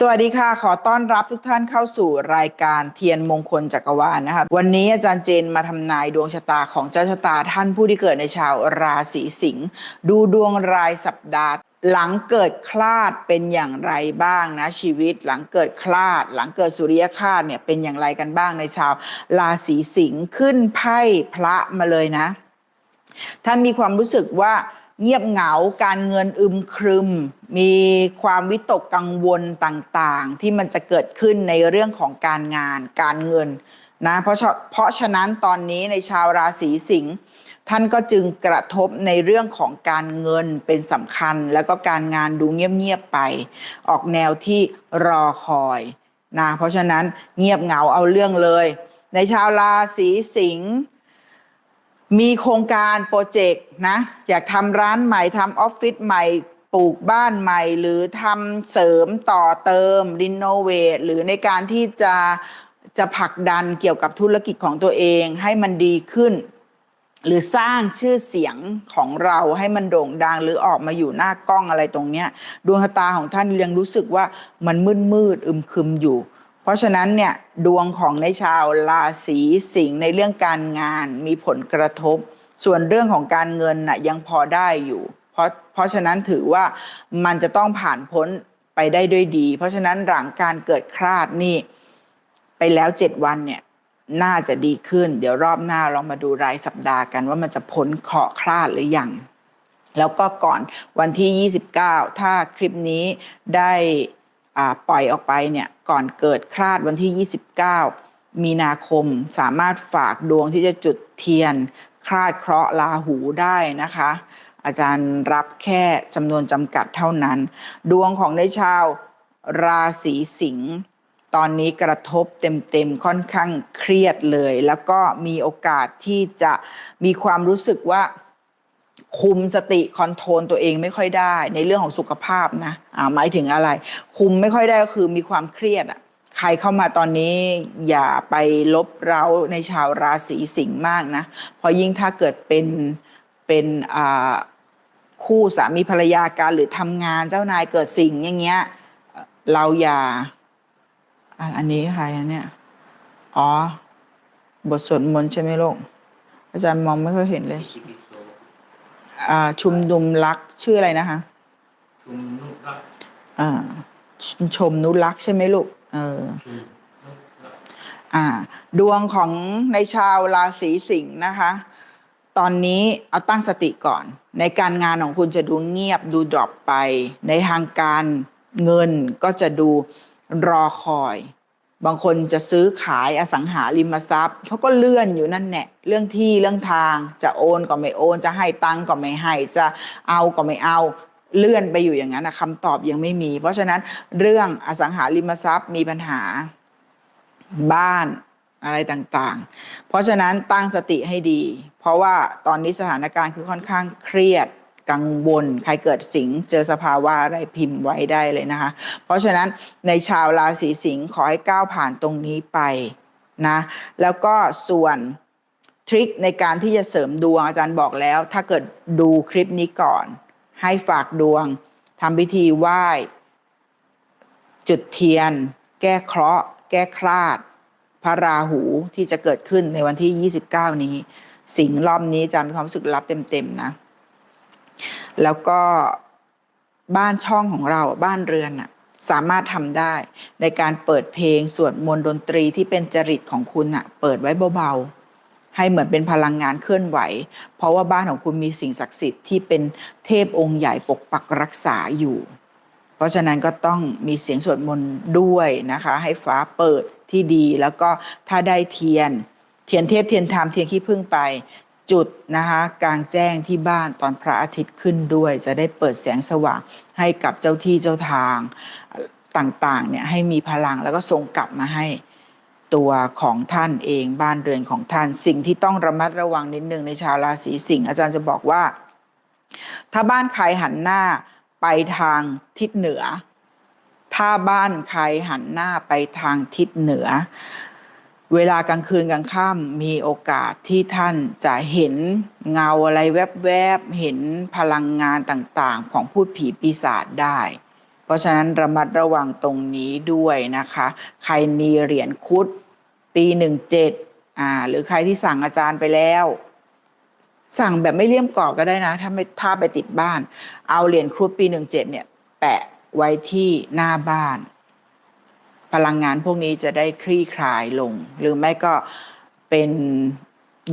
สวัสดีค่ะ ขอต้อนรับทุกท่านเข้าสู่รายการเทียนมงคลจักรวาลนะคะวันนี้อาจารย์เจนมาทำนายดวงชะตาของเจ้าชะตาท่านผู้ที่เกิดในชาวราศีสิงห์ดูดวงรายสัปดาห์ หลังเกิดคลาดเป็นอย่างไรบ้างนะชีวิตหลังเกิดคลาด หลังเกิดสุริยคาสเนี่ยเป็นอย่างไรกันบ้างในชาวราศีสิงห์ขึ้นไพ่พระมาเลยนะ ถ้ามีความรู้สึกว่า เงียบเหงาการเงินอึมครึม มีความวิตกกังวลต่างๆ ที่มันจะเกิดขึ้นในเรื่องของการงานการเงินนะเพราะเพราะฉะนั้นตอนนี้ในชาวราศีสิงห์ท่านก็จึงกระทบในเรื่องของการเงินเป็นสำคัญ แล้วก็การงานดูเงียบๆไป ออกแนวที่รอคอยนะเพราะฉะนั้นเงียบเหงาเอาเรื่องเลย ในชาวราศีสิงห์ มีโครงการโปรเจกต์นะอยากทำร้านใหม่ทำออฟฟิศใหม่ปลูกบ้านใหม่ หรือทำเสริมต่อเติมรีโนเวทหรือในการที่จะจะผลักดันเกี่ยวกับธุรกิจของตัวเองให้มันดีขึ้น หรือสร้างชื่อเสียงของเราให้มันโด่งดังหรือออกมาอยู่หน้ากล้องอะไรตรงเนี้ยดวงตาของท่านยังรู้สึกว่ามันมืดมืดอึมครึมอยู่ เพราะฉะนั้นเนี่ยดวงของในชาวราศีสิงห์ในเรื่องการงานมีผลกระทบ ส่วนเรื่องของการเงินน่ะยังพอได้อยู่ เพราะเพราะฉะนั้นถือว่ามันจะต้องผ่านพ้นไปได้ด้วยดี เพราะฉะนั้นหลังการเกิดคลาดนี่ไปแล้วเจ็ดวันเนี่ยน่าจะดีขึ้น เดี๋ยวรอบหน้าเรามาดูรายสัปดาห์กันว่ามันจะพ้นเคราะห์คลาดหรือยังแล้วก็ก่อนวันที่ 29 ถ้าคลิปนี้ได้ ปล่อยออกไปเนี่ยก่อนเกิดคลาดวันที่ 29 มีนาคมสามารถฝากดวงที่จะจุดเทียน คลาดเคราะห์ลาหูได้นะคะ อาจารย์รับแค่จำนวนจำกัดเท่านั้น ดวงของในชาวราศีสิงห์ตอนนี้กระทบเต็มๆค่อนข้างเครียดเลย แล้วก็มีโอกาสที่จะมีความรู้สึกว่า คุมสติคอนโทรลตัวเองไม่ค่อยได้ ในเรื่องของสุขภาพนะอ่าหมายถึงอะไร คุมไม่ค่อยได้ก็คือมีความเครียดอะใครเข้ามาตอนนี้อย่าไปลบเร้าในชาวราศีสิงห์มากนะเพราะยิ่งถ้าเกิดเป็นเป็นอ่าคู่สามีภรรยากันหรือทำงานเจ้านายเกิดสิ่งอย่างเงี้ยเราอย่าอันนี้ใครอะเนี่ยอ๋อบทสวดมนต์ใช่ไหมลูกอาจารย์มองไม่ค่อยเห็นเลย อ่าชุมนุมรักชื่ออะไรนะคะ ชุมนุมรักอ่าชชมนุรักษ์ใช่ไหมลูกเออชุมนุมรักอ่า ดวงของในชาวราศีสิงห์นะคะ ตอนนี้เอาตั้งสติก่อน ในการงานของคุณจะดูเงียบดูดรอปไป ในทางการเงินก็จะดูรอคอย บางคนจะซื้อขายอสังหาริมทรัพย์เขาก็เลื่อนอยู่นั่นแหละเรื่องที่เรื่องทางจะโอนก็ไม่โอน จะให้ตังก็ไม่ให้จะเอาก็ไม่เอาเลื่อนไปอยู่อย่างนั้นนะคำตอบยังไม่มี เพราะฉะนั้นเรื่องอสังหาริมทรัพย์มีปัญหาบ้านอะไรต่างๆ เพราะฉะนั้นตั้งสติให้ดี เพราะว่าตอนนี้สถานการณ์คือค่อนข้างเครียด กังวล ใครเกิดสิงเจอสภาวะอะไรพิมพ์ไว้ได้เลยนะคะ เพราะฉะนั้นในชาวราศีสิงห์ขอให้ก้าวผ่านตรงนี้ไปนะแล้วก็ส่วนทริคในการที่จะเสริมดวงอาจารย์บอกแล้ว ถ้าเกิดดูคลิปนี้ก่อน ให้ฝากดวงทำพิธีไหว้ จุดเทียน แก้เคราะห์ แก้คลาด พระราหูที่จะเกิดขึ้นในวันที่ 29 นี้ สิงรอบนี้อาจะมีความรู้สึกรับเต็มๆนะ แล้วก็บ้านช่องของเราบ้านเรือนน่ะสามารถทำได้ในการเปิดเพลงสวดมนต์ดนตรีที่เป็นจริตของคุณน่ะเปิดไว้เบาๆ ให้เหมือนเป็นพลังงานเคลื่อนไหว เพราะว่าบ้านของคุณมีสิ่งศักดิ์สิทธิ์ที่เป็นเทพองค์ใหญ่ปกปักรักษาอยู่ เพราะฉะนั้นก็ต้องมีเสียงสวดมนต์ด้วยนะคะ ให้ฟ้าเปิดที่ดีแล้วก็ถ้าได้เทียน เทียนเทพเทียนธรรมเทียนขี้ผึ้งไป จุดนะคะกลางแจ้งที่บ้านตอนพระอาทิตย์ขึ้นด้วย จะได้เปิดแสงสว่างให้กับเจ้าที่เจ้าทางต่างๆเนี่ยให้มีพลังแล้วก็ส่งกลับมาให้ตัวของท่านเองบ้านเรือนของท่าน สิ่งที่ต้องระมัดระวังนิดนึงในชาวราศีสิงห์อาจารย์จะบอกว่า ถ้าบ้านใครหันหน้าไปทางทิศเหนือ ถ้าบ้านใครหันหน้าไปทางทิศเหนือ เวลากลางคืนกลางค่ำมีโอกาสที่ท่านจะเห็นเงาอะไรแวบๆ เห็นพลังงานต่างๆ ของพูดผีปีศาจได้ เพราะฉะนั้นระมัดระวังตรงนี้ด้วยนะคะ ใครมีเหรียญคุดปีหนึ่งเจ็ดอ่าหรือใครที่สั่งอาจารย์ไปแล้ว สั่งแบบไม่เลี่ยมกรอบก็ได้นะ ถ้าไม่ถ้าไปติดบ้าน เอาเหรียญครุฑปีหนึ่งเจ็ดเนี่ย แปะไว้ที่หน้าบ้าน พลังงานพวกนี้จะได้คลี่คลายลง หรือไม่ก็เป็น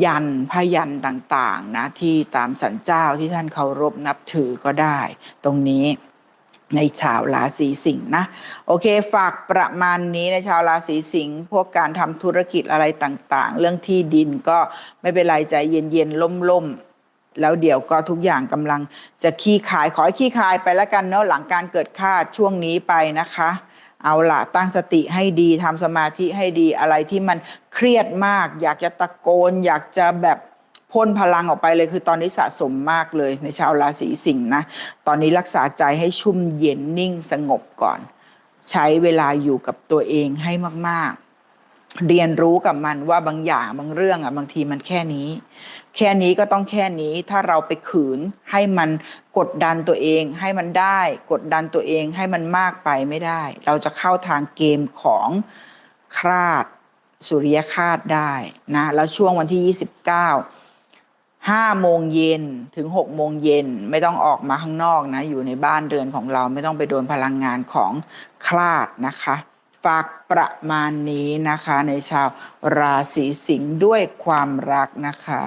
ยันพยันต่างๆนะที่ตามสันเจ้าที่ท่านเคารพนับถือก็ได้ ตรงนี้ในชาวราศีสิงห์นะโอเคฝากประมาณนี้ในชาวราศีสิงห์พวกการทำธุรกิจอะไรต่างๆ เรื่องที่ดินก็ไม่เป็นไรใจเย็นๆล่มๆ แล้วเดี๋ยวก็ทุกอย่างกำลังจะขี้คายขอให้ขี้คายไปแล้วกันเนาะหลังการเกิดคาดช่วงนี้ไปนะคะ เอาละตั้งสติให้ดีทำสมาธิให้ดีอะไรที่มันเครียดมาก อยากจะตะโกน อยากจะแบบพ่นพลังออกไปเลยคือตอนนี้สะสมมากเลยในชาวราศีสิงห์นะ ตอนนี้รักษาใจให้ชุ่มเย็นนิ่งสงบก่อน ใช้เวลาอยู่กับตัวเองให้มาก เรียนรู้กับมันว่าบางอย่างบางเรื่องอะบางทีมันแค่นี้ แค่นี้ก็ต้องแค่นี้ถ้าเราไปขืนให้มันกดดันตัวเอง ให้มันได้ กดดันตัวเองให้มันมากไปไม่ได้ เราจะเข้าทางเกมของคราดสุริยคาตได้นะแล้วช่วงวันที่ 29 5โมงเย็นถึง6โมงเย็นไม่ต้องออกมาข้างนอกนะ อยู่ในบ้านเรือนของเราไม่ต้องไปโดนพลังงานของคลาดนะคะ ฝากประมาณนี้นะคะ ในชาวราศีสิงห์ด้วยความรักนะคะ